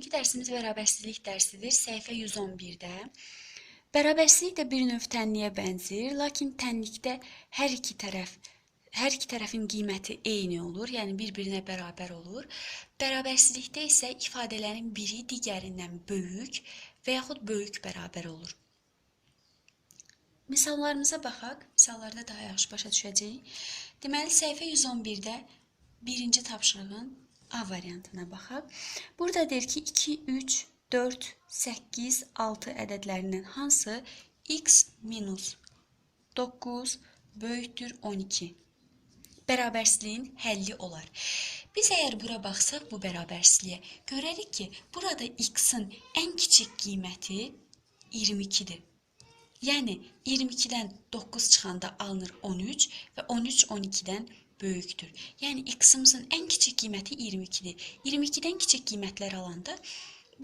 Bugünkü dərsimiz bərabərsizlik dərsidir. Səhifə 111-də. Bərabərsizlik də bir növ tənliyə bənzəyir, lakin tənlikdə hər iki tərəf hər iki tərəfin qiyməti eyni olur, yəni bir-birinə bərabər olur. Bərabərsizlikdə isə ifadələrin biri digərindən böyük və yaxud böyük bərabər olur. Misallarımıza baxaq. Misallarda daha yaxşı başa düşəcəyik. Deməli, səhifə 111-də birinci tapşırığın A variantına baxaq. Burada deyir ki, 2, 3, 4, 8, 6 ədədlərindən hansı x minus 9 böyükdür 12? Bərabərsizliyin həlli olar. Biz əgər bura baxsaq bu bərabərsizliyə, görərik ki, burada x-in ən kiçik qiyməti 22-dir. Yəni 22-dən 9 çıxanda alınır 13 və 13 12-dən böyükdür. Yəni x-imizin ən kiçik qiyməti 22-dir. 22-dən kiçik qiymətlər alanda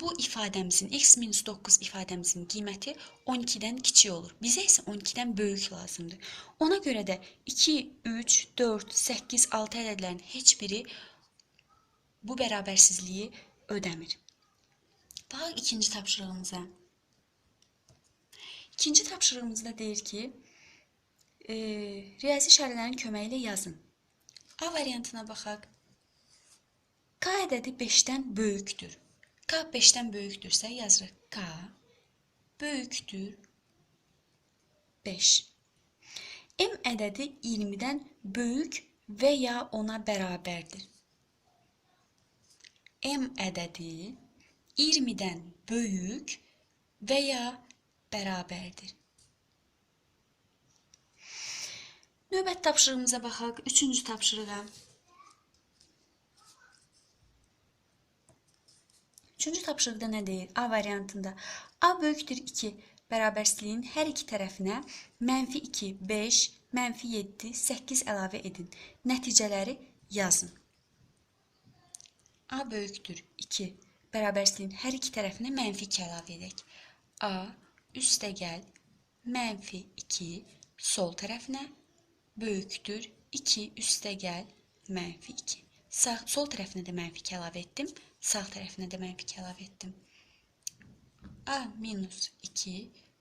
bu ifadəmizin x minus 9 ifadəmizin qiyməti 12-dən kiçik olur. Bizə isə 12-dən böyük lazımdır. Ona görə də 2, 3, 4, 8, 6 ədədlərin heç biri bu bərabərsizliyi ödəmir. Baxaq ikinci tapşırığımıza. İkinci tapşırığımızda deyir ki, e, riyazi işarələrin köməyi yazın. A variantına baxaq. K ədədi 5-dən böyükdür. K 5-dən böyükdürsə yazırıq K böyükdür 5. M ədədi 20-dən böyük və ya ona bərabərdir. M ədədi 20-dən böyük və ya bərabərdir. Növbət tapşırığımıza baxaq. Üçüncü tapşırığa. Üçüncü tapşırıqda nə deyir? A variantında A böyükdür 2 bərabərsizliyin hər iki tərəfinə mənfi 2, 5, mənfi 7, 8 əlavə edin. Nəticələri yazın. A böyükdür 2 bərabərsizliyin hər iki tərəfinə mənfi 2 əlavə edək. A üstəgəl mənfi 2 sol tərəfinə böyükdür 2 üstəgəl mənfi 2. Sağ, sol tərəfinə də mənfi 2 əlavə etdim. Sağ tərəfinə də mənfi 2 əlavə etdim. A minus 2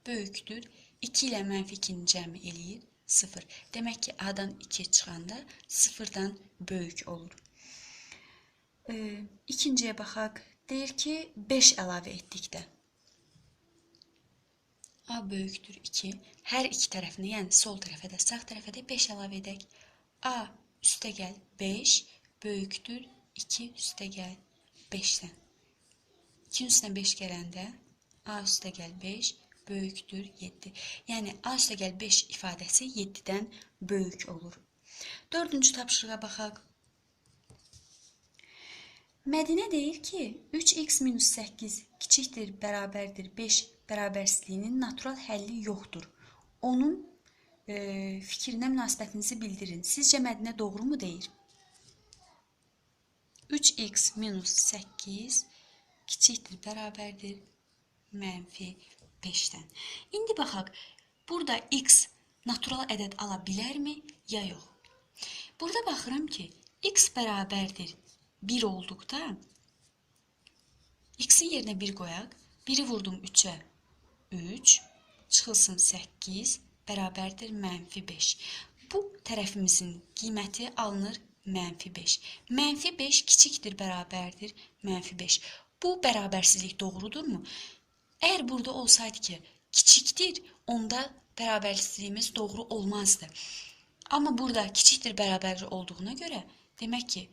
böyükdür 2 ilə mənfi 2-ni cəmi eləyir 0. Demək ki, A-dan 2 çıxanda 0-dan böyük olur. E, ikinciyə baxaq. Deyir ki, 5 əlavə etdikdə. A böyükdür 2. Hər iki tərəfinə, yəni sol tərəfə də, sağ tərəfə də 5 əlavə edək. A üstəgəl 5 böyükdür 2 üstəgəl 5-dən. 2-nin üstünə 5 gələndə A üstəgəl 5 böyükdür 7. Yəni A üstəgəl 5 ifadəsi 7-dən böyük olur. Dördüncü tapşırığa baxaq. Mədinə deyir ki, 3x minus 8 kiçikdir, bərabərdir 5 bərabərsizliyinin natural həlli yoxdur. Onun e, fikrinə münasibətinizi bildirin. Sizcə Mədinə doğru mu deyir? 3x minus 8 kiçikdir, bərabərdir mənfi 5-dən. İndi baxaq, burada x natural ədəd ala bilərmi, ya yox? Burada baxıram ki, x bərabərdir 1 olduqda x-in yerinə 1 qoyaq. 1-i vurdum 3-ə 3, çıxılsın 8, bərabərdir mənfi 5. Bu tərəfimizin qiyməti alınır mənfi 5. Mənfi 5 kiçikdir, bərabərdir mənfi 5. Bu bərabərsizlik doğrudurmu? Əgər burada olsaydı ki, kiçikdir, onda bərabərsizliyimiz doğru olmazdı. Amma burada kiçikdir, bərabərdir olduğuna görə, demək ki,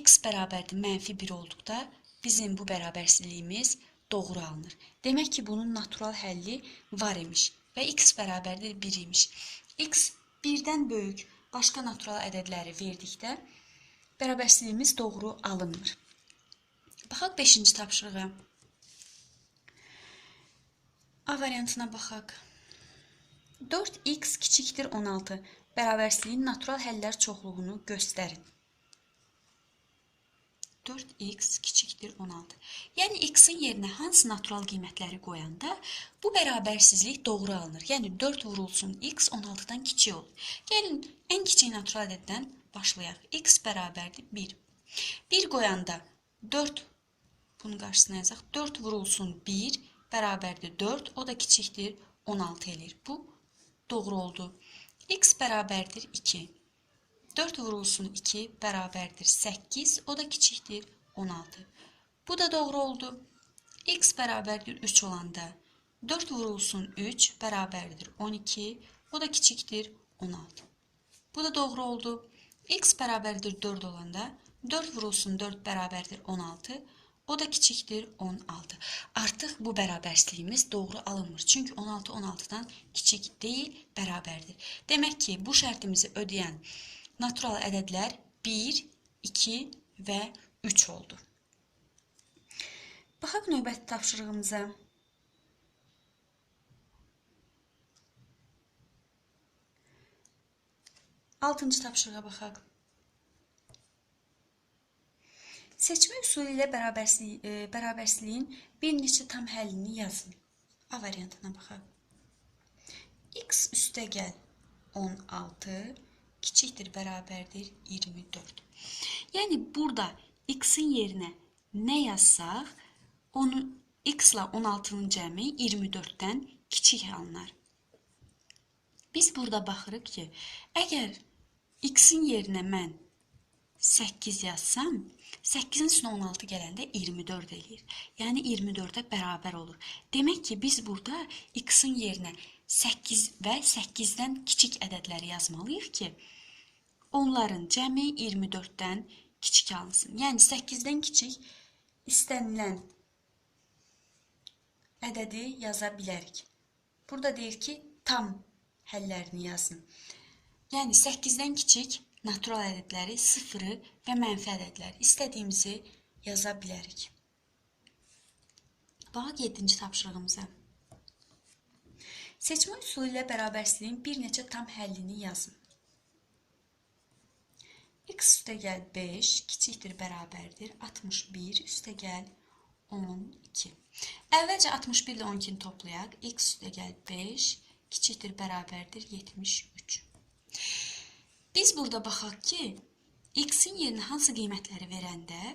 x bərabərdir mənfi 1 olduqda bizim bu bərabərsizliyimiz doğru alınır. Demək ki, bunun natural həlli var imiş və x bərabərdir 1 imiş. x 1-dən böyük başqa natural ədədləri verdikdə bərabərsizliyimiz doğru alınmır. Baxaq 5-ci tapşırığa. A variantına baxaq. 4x kiçikdir 16. Bərabərsizliyin natural həllər çoxluğunu göstərin. 4x kiçikdir 16. Yəni x-in yerinə hansı natural qiymətləri qoyanda bu bərabərsizlik doğru alınır. Yəni 4 vurulsun x 16-dan kiçik olur. Gəlin ən kiçik natural ədəddən başlayaq. x bərabərdir 1. 1 qoyanda 4 Bunun qarşısına yazaq. 4 vurulsun 1 bərabərdir 4. O da kiçikdir 16 eləyir. Bu doğru oldu. X bərabərdir 2. 4 vurulsun 2 bərabərdir 8. O da kiçikdir 16. Bu da doğru oldu. X bərabərdir 3 olanda 4 vurulsun 3 bərabərdir 12. O da kiçikdir 16. Bu da doğru oldu. X bərabərdir 4 olanda 4 vurulsun 4 bərabərdir 16. O da kiçikdir 16. Artıq bu bərabərsizliyimiz doğru alınmır. Çünki 16 16-dan kiçik deyil, bərabərdir. Demək ki, bu şərtimizi ödəyən natural ədədlər 1, 2 və 3 oldu. Baxaq növbəti tapşırığımıza. Altıncı tapşırığa baxaq. Seçmə üsulu ilə bərabərsizlik, e, bərabərsizliyin bir neçə tam həllini yazın. A variantına baxaq. x üstəgəl 16 kiçikdir, bərabərdir 24. Yəni burada x-in yerinə nə yazsaq, onu x ilə 16-nın cəmi 24-dən kiçik. Biz burada baxırıq ki, əgər x-in yerinə mən 8 yazsam, 8-in üstünə 16 gələndə 24 eləyir. Yəni 24-ə bərabər olur. Demək ki, biz burada x-in yerinə 8 və 8-dən kiçik yazmalıyıq ki, onların cəmi 24-dən kiçik alınsın. Yəni 8-dən kiçik istənilən ədədi yaza bilərik. Burada deyir ki, tam həllərini yazın. Yəni 8-dən kiçik natural ədədləri, sıfırı və mənfi ədədləri istədiyimizi yaza bilərik. Baxaq 7-ci tapşırığımıza. Seçmə üsulu ilə bərabərsizliyin bir neçə tam həllini yazın. X üstəgəl 5 kiçikdir, bərabərdir 61 üstəgəl 12. Əvvəlcə 61 ilə 12-ni toplayaq. x üstəgəl 5 kiçikdir, bərabərdir 73. Biz burada baxaq ki, x-in yerinə hansı qiymətləri verəndə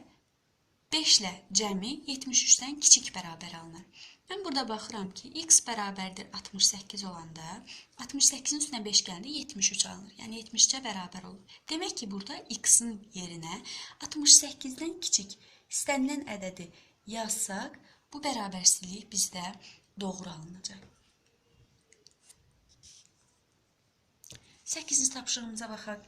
5 ilə cəmi 73-dən kiçik bərabər alınır. Mən burada baxıram ki, x bərabərdir 68 olanda 68-in üstünə 5 gələndə 73 alınır. Yəni 70-cə bərabər olur. Demək ki, burada x-in yerinə 68-dən kiçik istənilən ədədi yazsaq, bu bərabərsizlik bizdə doğru alınacaq. 8-ci tapşırığımıza baxaq.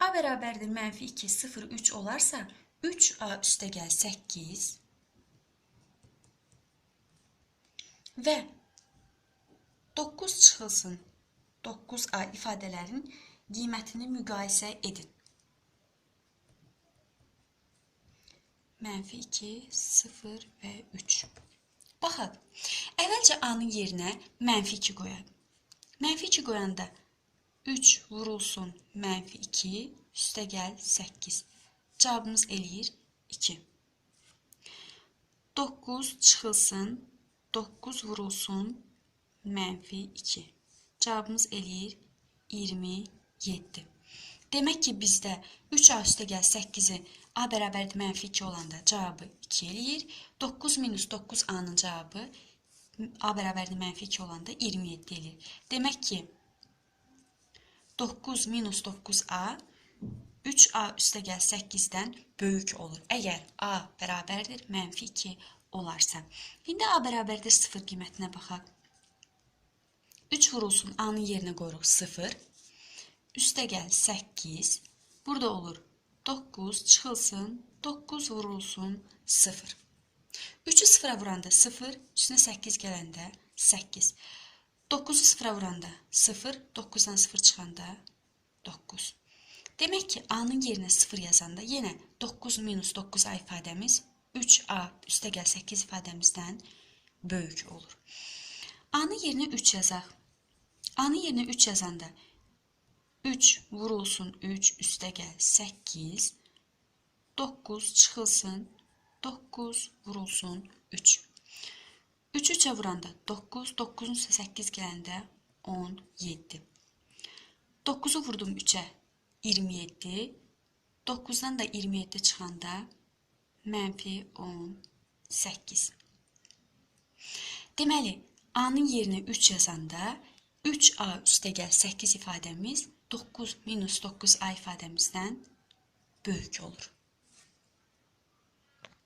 A bərabərdir mənfi 2, 0, 3 olarsa, 3A üstəgəl 8 və 9 çıxılsın 9A ifadələrin qiymətini müqayisə edin. Mənfi 2, 0 və 3. Baxaq, əvvəlcə A-nın yerinə mənfi 2 qoyaq. Mənfi 2 qoyanda 3 vurulsun mənfi 2 üstə gəl 8. Cavabımız eləyir 2. 9 çıxılsın 9 vurulsun mənfi 2. Cavabımız eləyir 27. Demək ki, bizdə 3A üstə gəl 8-i A bərabərdir mənfi 2 olanda cavabı 2 eləyir. 9 minus 9A-nın cavabı A bərabərdir mənfi 2 olanda 27 eləyir. Demək ki, 9 minus 9a 3a üstə gəl 8-dən böyük olur. Əgər a bərabərdir mənfi 2 olarsa. İndi a bərabərdir 0 qiymətinə baxaq. 3 vurulsun a-nın yerinə qoyuruq 0. Üstə gəl 8. Burada olur 9 çıxılsın 9 vurulsun 0. 3-ü 0-a vuranda 0, üstünə 8 gələndə 8. 9-u 0-a vuranda 0, 9-dan 0 çıxanda 9. Demək ki, A-nın yerinə 0 yazanda yenə 9 minus 9A ifadəmiz 3A üstə gəl 8 ifadəmizdən böyük olur. A-nın yerinə 3 yazaq. A-nın yerinə 3 yazanda 3 vurulsun 3 üstə gəl 8 9 çıxılsın 9 vurulsun 3. 3 3-ə vuranda 9, 9-un üstə 8 gələndə 17. 9-u vurdum 3-ə 27. 9-dan da 27 çıxanda mənfi 18. Deməli, A-nın yerinə 3 yazanda 3A üstəgəl 8 ifadəmiz 9 minus 9A ifadəmizdən böyük olur.